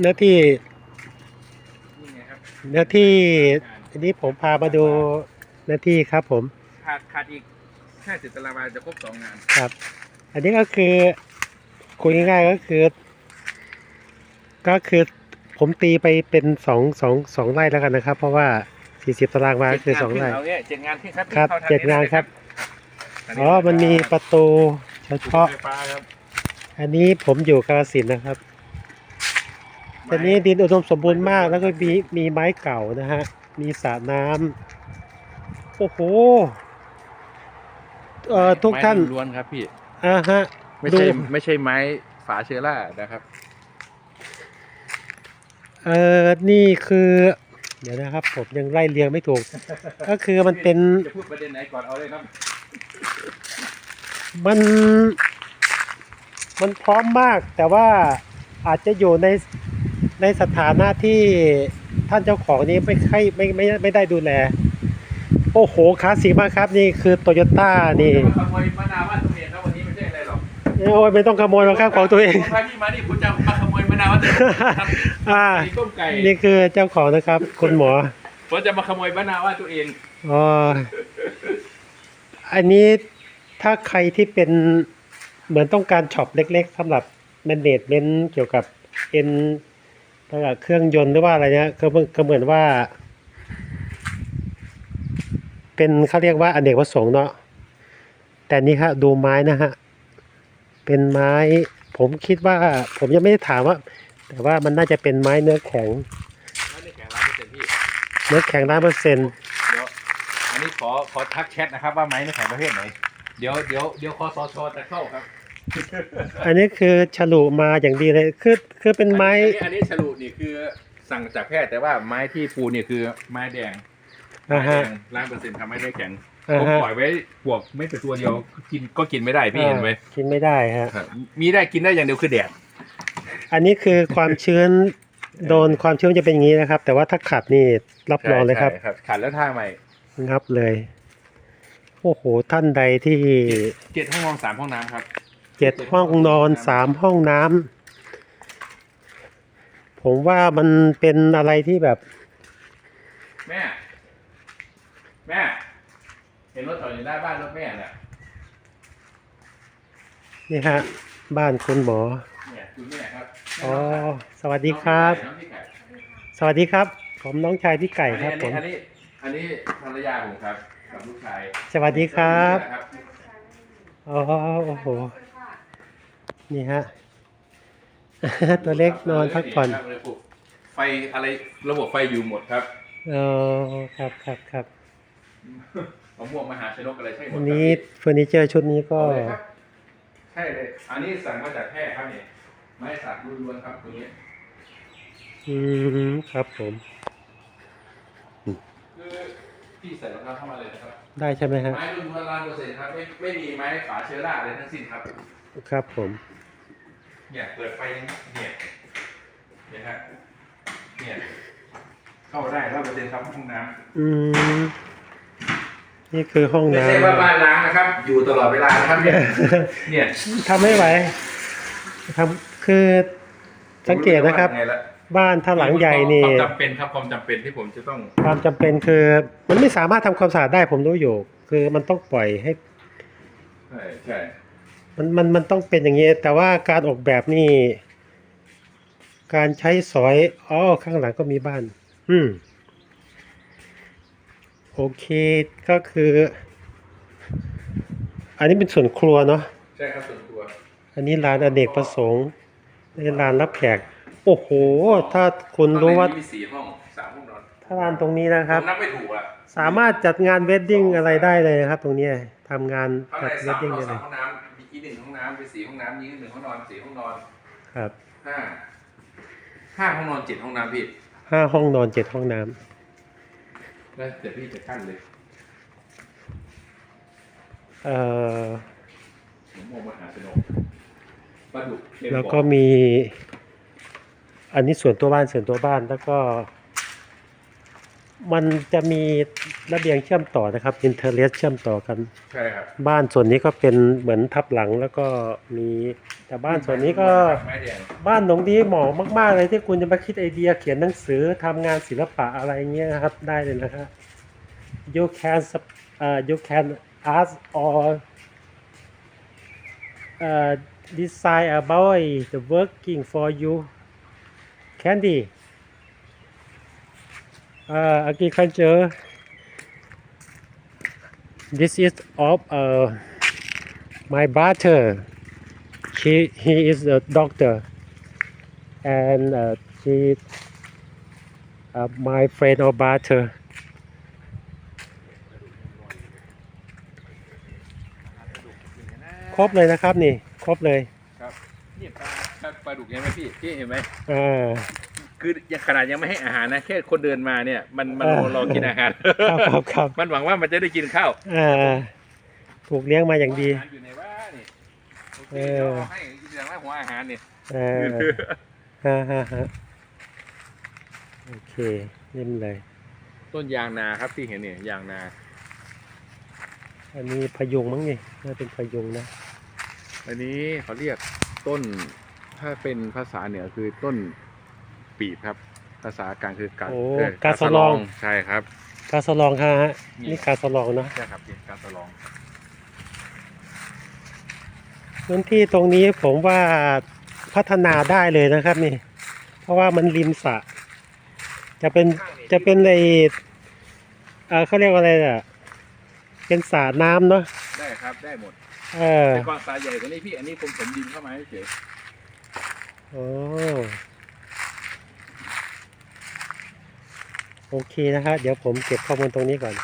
เนื้อที่นี่ไงครับเนื้อที่อันนี้ผมพามาดูเนื้อที่ครับ ผมขาดขาดอีกห้าสิบตารางวาจะครบสองงาน ครับ อันนี้ก็คือคุยง่ายๆก็คือ ก็คือผมตีไปเป็นสองสองสองไร่แล้วกันนะครับ เพราะว่าสี่สิบตารางวาก็คือสองไร่เอาเนี่ยเจ็ดงานที่ครับครับที่ข้ทเจ็ดงานครับอ๋อมันมีประตูเฉเพราะพาะไฟฟ้าครับอันนี้ผมอยู่กาฬสินธุ์นะครับ อันนี้ดินอุดมสมบูรณ์มากแล้วก็มีมีไม้เก่านะฮะ มีสระน้ำโอ้โหเอ่อทุกท่านไม้ล้วนๆครับพี่อ่าฮะไม่ดูใช่ไม่ใช่ไม้ฝาเชื้อรานะครับ เออนี่คือ เดี๋ยวนะครับ ผมยังไล่เรียงไม่ถูก ก็คือมันเป็นจะพูดประเด็นไหนก่อนเอาเลยครับ มัน มันพร้อมมากแต่ว่าอาจจะอยู่ใน ในสถานะที่ท่านเจ้าของนี้ไม่ค่อยไม่ไม่ไม่ได้ดูแล โอ้โหคลาสสิกมากครับนี่คือโตโยต้านี่จะมาขโมยมะนาวบ้านตัวเองครับวันนี้ไม่ใช่อะไรหรอกโอ้ยไม่ต้องขโมยหรอกครับของตัวเองผมพาพี่มานี่คุณจะมาขโมยมะนาวบ้านตัวเองครับอ่ามีต้มไก่นี่คือเจ้าของนะครับ คุณหมอผมจะมาขโมยมะนาวบ้านตัวเองอ๋ออันนี้ถ้าใครที่เป็นเหมือนต้องการช็อปเล็ก ๆสำหรับแมนเนจเมนต์เกี่ยวกับเอ็น เครื่องยนต์หรือว่าอะไรเนี่ยก็เหมือนก็เหมือนว่า เป็นเขาเรียกว่าอเนกประสงค์เนาะแต่นี่ครับดูไม้นะฮะเป็นไม้ ผมคิดว่า ผมยังไม่ได้ถามว่า แต่ว่ามันน่าจะเป็นไม้เนื้อแข็งไม่ได้แข่งร้านเปอร์เซ็นต์พี่เนื้อแข็งร้อยเปอร์เซ็นต์เดี๋ยวอันนี้ขอขอทักแชทนะครับว่าไม้ในแข่งประเภทไหนเดี๋ยวเดี๋ยวเดี๋ยวคอสชจะเข้าครับ อันนี้คือฉลุมาอย่างดีเลยคือคือเป็นไม้ อันนี้อันนี้ฉลุนี่คือสั่งจากแพทย์แต่ว่าไม้ที่ปูนี่คือไม้แดงไม้อ่าแดฮะ งร้านเปอร์เซ็นต์ทำไม่ได้แข็งอ่าผมฮะปล่อยไว้ปวกไม่แต่ตัวเดียวกินก็กินไม่ได้พี่เห็นไหมกินไม่ได้ฮะ ครับมีได้กินได้อย่างเดียวคือแดดอันนี้คือความชื้นโดนความชื้นจะเป็นอย่างนี้นะครับ แต่ว่าถ้าขัดนี่รับรองเลยครับ ใช่ครับขาดแล้วท่าใหม่งับเลย โอ้โหท่านใดที่เจ็ดห้องนอนสามห้องน้ำครับ เจ็ดห้องนอนสามห้องน้ำผมว่ามันเป็นอะไรที่แบบ แม่ แม่ เห็นรถจอดอยู่หน้าบ้านรถแม่เนี่ยนี่ฮะ บ้านคุณหมอ เนี่ยคุณแม่ครับอ๋อสวัสดีครับ น้องพี่ไก่สวัสดีครับ ผมน้องชายพี่ไก่ครับอันผนี้มอันนี้อันนี้ภรรยาผมครับ กับลูกชายสวัสดีครับนะอ๋อ โอ้โห นี่ฮะ ตัวเล็กนอนพักผ่อนครับระบบไฟอะไรระบบไฟอยู่หมดครับอ๋อครับครับครับมะม่วงมหาชนกอะไรใช่หมดอัคนรับนี้เฟอร์นิเจอร์ชุดนี้ก็เอาเลยครับใช่เลย อันนี้สั่งมาจากแพร่ครับเนี่ยไม้สักล้วนๆครับตัวนี้ อืมครับผม คือ พี่ใส่รองเท้าเข้ามาเลยนะครับ ได้ใช่ไหมฮะไม้ล้วนๆล้านเปอร์เซ็นต์ครับ ไม่ไม่มีไม้ฝาเชื้อราอะไรทั้งสิ้นครับ ครับผม เนี่ยเปิดไฟอย่างนี้เนี่ยเนี่ยฮะเนี่ยเข้าได้ร้อยเปอร์เซ็นต์ครับห้องน้ำอืมนี่คือห้องไม่น้ใช่ว่าบ้านล้างนะครับ อยู่ตลอดเวลานะครับเนี่ยำ เนี่ยทำไม่ไหวทำคือสังเกตนะครับไงละ บ้านถ้าหลังใหญ่นี่ความจำเป็นครับความจำเป็นที่ผมจะต้องความจำเป็นคือ มันไม่สามารถทำความสะอาดได้ผมรู้อยู่ คือมันต้องปล่อยให้ ใช่ใช่มันมันมันต้องเป็นอย่างนี้ แต่ว่าการออกแบบนี่ การใช้สอยอ๋อข้างหลังก็มีบ้าน อืมโอเคก็คือ อันนี้เป็นส่วนครัวเนาะใช่ครับส่วนตัว อันนี้ร้านอเนกประสงค์ในร้านรับแขก โอ้โห ถ้าคุณรู้ว่า ข้งในนี้มีสี่ห้องสามห้องนอนถ้าร้านตรงนี้นะคผรับ มนับไม่ถูกอะสามารถจัดงานเวดดิ้งอะไรได้เลยนะครับ ตรงเนี้ยทำงานข้างจัในดเวสาดมห้ดิ้องงนอนได้เลยสามห้องน้ำมีอีกหนึ่งห้องน้ำเป็นสี่ห้องน้ำนี้หนึ่งห้องนอนสี่ห้องนอนครับห้าห้าห้องนอนเจ็ดห้องน้ำพี่ห้าห้องนอนเจ็ดห้องน้ำแล้วเดี๋ยวพี่จะขั้นเลยเอ่อผมมองมหาชนกปลาดุกเค็มแล้วบอก็มี อันนี้ส่วนตัวบ้านส่วนตัวบ้านแล้วก็ มันจะมีระเบียงเชื่อมต่อนะครับอินเทอร์เลสเชื่อมต่อกัน ใช่ครับบ้านส่วนนี้ก็เป็นเหมือนทับหลังแล้วก็มีแต่บ้านส่วนนี้ก็ไม้แดงบ้านหนองดีเหมาะมาก ๆ เลยที่คุณจะมาคิดไอเดียเขียนหนังสือทำงานศิลปะอะไรเงี้ยนะครับได้เลยนะครับ you can sub- uh, you can ask or uh, decide about the working for you candy uh, agriculture this is of uh, my brother he he is a doctor and uh, he uh, my friend or brother ครบเลยนะครับนี่ครบเลยครับ นี่ปลาปลาดุกเห็นไหมพี่พี่เห็นไหมอ่าคือยังขนาดยังไม่ให้อาหารนะแค่คนเดินมาเนี่ย มันมันเออ รอกินอาหาร ครับครับครับมันหวังว่ามันจะได้กินข้าวอ่าถูกเลี้ยงมาอย่างดี หัวอาหารอยู่ในว่านี่โอเคเออ เดี๋ยวเอาให้กินอย่างว่าหัวอาหารเนี่ยอ่าฮ่าฮ่าฮ่าโอเคเล่มเลย ต้นยางนาครับที่เห็นเนี่ยยางนาอันนี้พยุงมั้งนี่น่าเป็นพยุงนะ อันนี้เขาเรียกต้น ถ้าเป็นภาษาเหนือคือต้นปีบครับ ภาษากลางคือกาโอ้เกาสะลอง ใช่ครับ กาสลองฮะฮะนี่ นี่กาสลองเนาะใช่ครับนี่กาสะลองพื้นที่ตรงนี้ผมว่าพัฒนาได้เลยนะครับนี่ เพราะว่ามันริมสระจะเป็นจะเป็นในเอ่อเขาเรียกว่าอะไรอะเป็นสระน้ำเนาะได้ครับได้หมดเออแต่ก่อนสายใหญ่กว่านี้พี่อันนี้ผมผมดินเข้ามาเฉย โอ้โอเคนะฮะเดี๋ยวผมเก็บข้อมูลตรงนี้ก่อน